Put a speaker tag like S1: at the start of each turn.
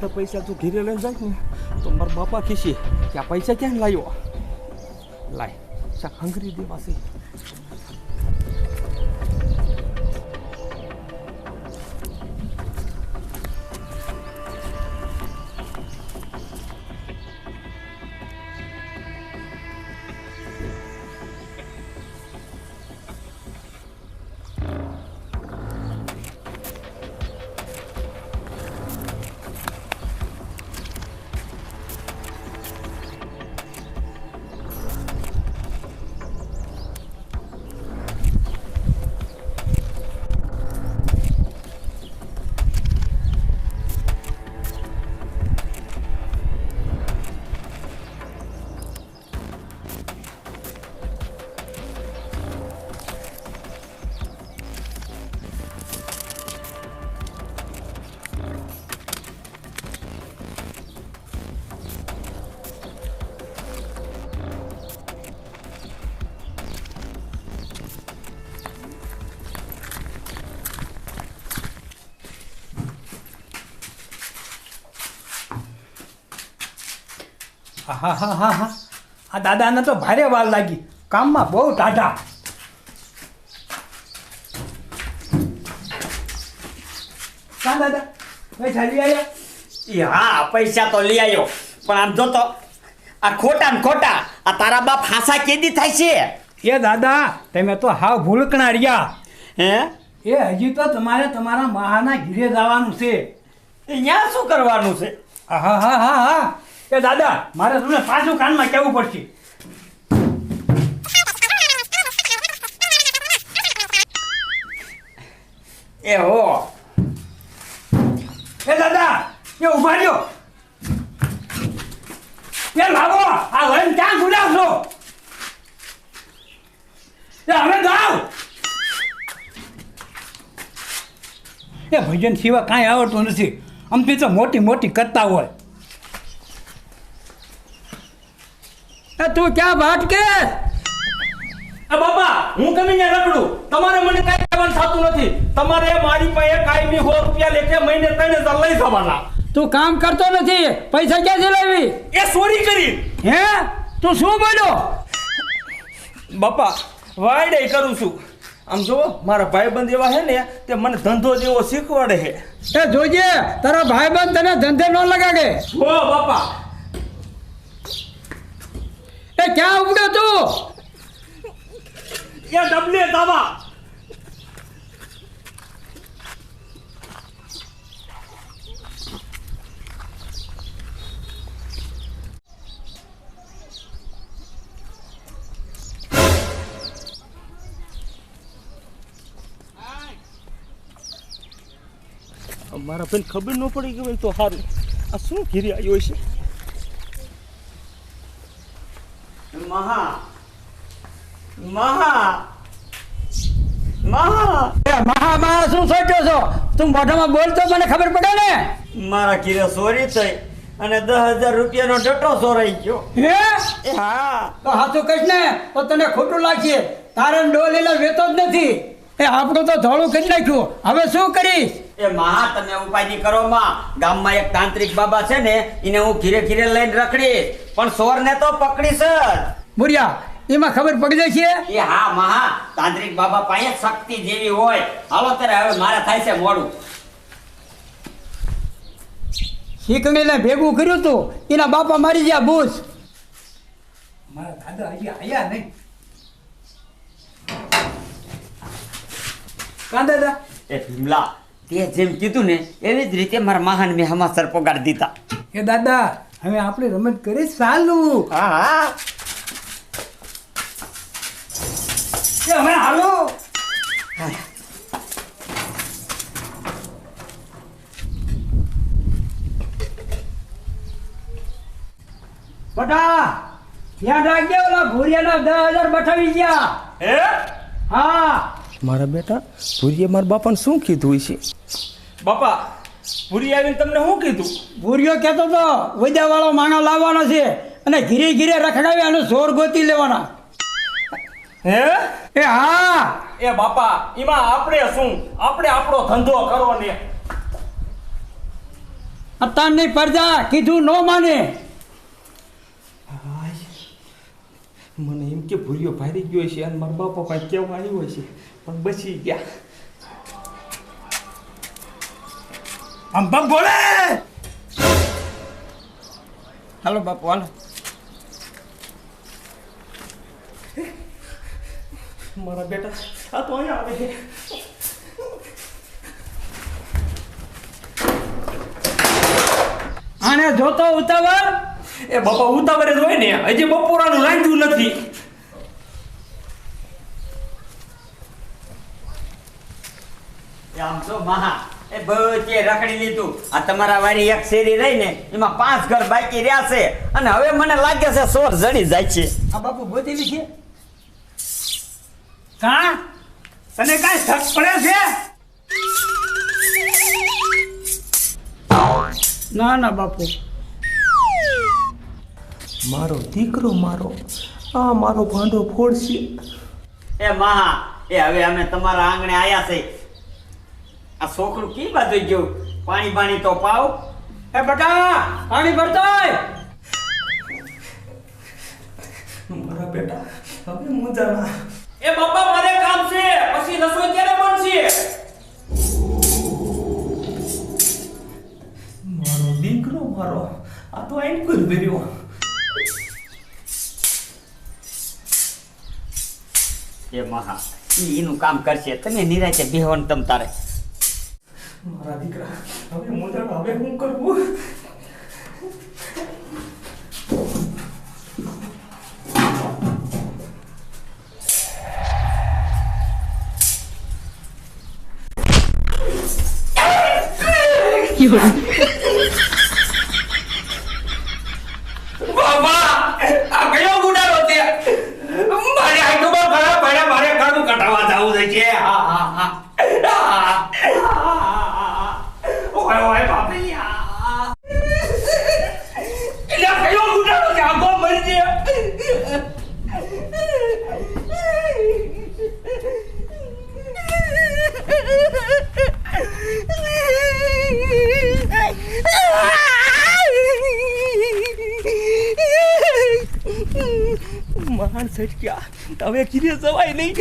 S1: બધા પૈસા તું ઘીરે લઈને જાય ને તો મારા બાપા ખીસી કે આ પૈસા ક્યાં લાવ્યો લાય ચા હંગરી દેવાશે
S2: હા હા હા હા. આ દાદાને તો ભારે વાર લાગી. કામમાં બહુ ટાઢા. કા દાદા? પૈસા લઈ આવ્યા
S3: એ હા પૈસા તો લઈ આવ્યો પણ આમ જો તો આ ખોટા ને ખોટા આ તારા બાપ હાસા કેદી થાય છે?
S2: એ દાદા તમે તો હાવ ભૂલકણા રહ્યા.
S3: હે?
S2: એ હજી તો તમારે તમારા મહાના ઘીરે જવાનું છે.
S3: અહીંયા શું કરવાનું છે?
S2: હા હા હા હા. એ દાદા, મારે તમને પાછું કાનમાં કહેવું પડશે.
S3: એ હો.
S2: એ દાદા, એ ઊભા રહ્યો. એ લાવો, આ લઈને ક્યાં છો? એ હવે ગાવ એ ભજન સિવાય કાંઈ આવડતું નથી. અમથી તો મોટી મોટી કરતા હોય. તું ક્યાં ભાટકે?
S1: કે બાપા હું કમી ને રખડું. તમારે મને કઈ કહેવાનું થતું નથી. તમારે મારી પાસે કાયમી સો રૂપિયા લેખે મહિને ત્રણ હજાર લઈ જવાના.
S2: તું કામ કરતો નથી. પૈસા ક્યાંથી લાવી?
S1: એ ચોરી કરી.
S2: હે? તું શું બોલ્યો?
S1: બાપા વાયડે કરું છું. આમ જો મારા ભાઈબંધ એવા છે ને તે મને ધંધો જેવો શીખવાડે છે.
S2: એ જોજે તારા ભાઈબંધ તને ધંધે ન લગાડે.
S1: હો બાપા.
S2: એ ક્યાં ઉગડ્યો તું?
S1: એ ડબલે દાવા. મારા બેન ખબર ન પડી ગઈ હોય તો સારું આ શું ઘીરી આવ્યો છે?
S3: મહા. મહા. મહા.
S2: મહા મહા શું સોચ્યો છો? તું મોઢામાં બોલતો મને ખબર પડે ને.
S3: મારા ઘીરે સોરી થઈ અને દસ હજાર રૂપિયાનો ડટો ચોરાઈ ગયો.
S2: હે? તો હાથું કહીશ ને તો તને ખોટું લાગશે. તારે ડોલીને વેતો જ નથી. એ આપણું તો ધોળું કરી નાખ્યું. હવે શું કરીશ?
S3: એ મહા તમે ઉપાધિ કરો માં. ગામમાં એક તાંત્રિક બાબા છે ને એને હું ઘીરે ઘીરે લઈને રખડીશ. પણ ચોરને તો પકડીશ જ.
S2: બુરિયા એમાં ખબર પડી જશે
S3: એ હા મહા તાંત્રિક બાબા પાસે શક્તિ જેવી હોય. હાલો ત્યારે હવે મારે થાય છે મોડું.
S2: શીખણીને ભેગું કર્યું તું એના બાપા મારી ગયા બુશ મારા દાદા અહીંયા આયા નહીં. કા દાદા
S3: એ ભીમલા તે જેમ કીધું ને એવી જ રીતે મારા મહાન મેં હમાસર પગાર દીધા.
S2: એ દાદા હવે આપણે રમત કરી ચાલુ.
S3: હા હા.
S2: એ હવે હાલો. બટા ત્યાં રાખજે ઓલા ભૂરિયાના દસ હજાર બઠાવી ગયા.
S1: હે?
S2: હા.
S1: મારા બેટા ભૂરીએ મારા બાપાને શું કીધું છે બાપા ભૂરી આવીને તમને શું કીધું?
S2: ભૂરિયો કહેતો તો વજાવાળો માણસ લાવવાનો છે અને ઘીરે ઘીરે રખડાવી અને સોર ગોતી લેવાના.
S1: હે?
S2: એ હા.
S1: એ બાપા એમાં આપણે શું? આપણે આપણો ધંધો કરો ને.
S2: અત્યારની પ્રજા કીધું ન માને.
S1: મને એમ કે ભૂરિયો ભારી ગયો છે અને મારા બાપા પાસે કેવા આવ્યો છે. પણ બચી ગયા. આમ બમ બોલે!
S3: હાલો બાપુ હાલો.
S1: મારા બેટા આ તો અહીંયા આવે છે.
S2: આને જોતો ઉતાવળ?
S1: એ બાપા ઉતાવળે જ હોય ને. હજી બપોરાનું રાંધ્યું નથી.
S3: આમ તો મહા. એ બધે રખડી લીધું. આ તમારા વાળી એક શેરી રહી ને એમાં પાંચ ઘર બાકી રહ્યા છે. અને હવે મને લાગે છે સોર જડી જાય છે.
S2: આ બાપુ બોતેલી છે? કા? તને કાંઈ ધક પડે છે? ના ના બાપુ.
S1: મારો દીકરો મારો આ મારો ભાંડો ફોડશે.
S3: એ મહા એ હવે અમે તમારા આંગણે આયા છે. આ છોકરું કી બાજુ ગયું પાણી પાણી તો પાવ.
S2: એ બટા પાણી ભરતોય.
S1: મારા બેટા હવે મુંજાણા એ બાપા મારે કામ છે. પછી રસોઈ ક્યારે બનશે? મારો દીકરો મારો. આ તો આઈન કોઈ બેર્યો
S3: એ મહા એનું કામ કરશે. તમે નિરાતે બેહવાનું તમ તારે.
S1: મારા દીકરા હવે મુંજાણા હવે શું કરવું? આ કયો ગુડારો છે? મારે આઈટમો ખરાબ પડ્યા મારે કાળું કટાવા જવું છે હા હા હા. ઓય ઓય બાપી એટલે કયો ગુડારો છે આગો મરી છે મહાન સટક્યા. હવે કીધે જવાય નહીં.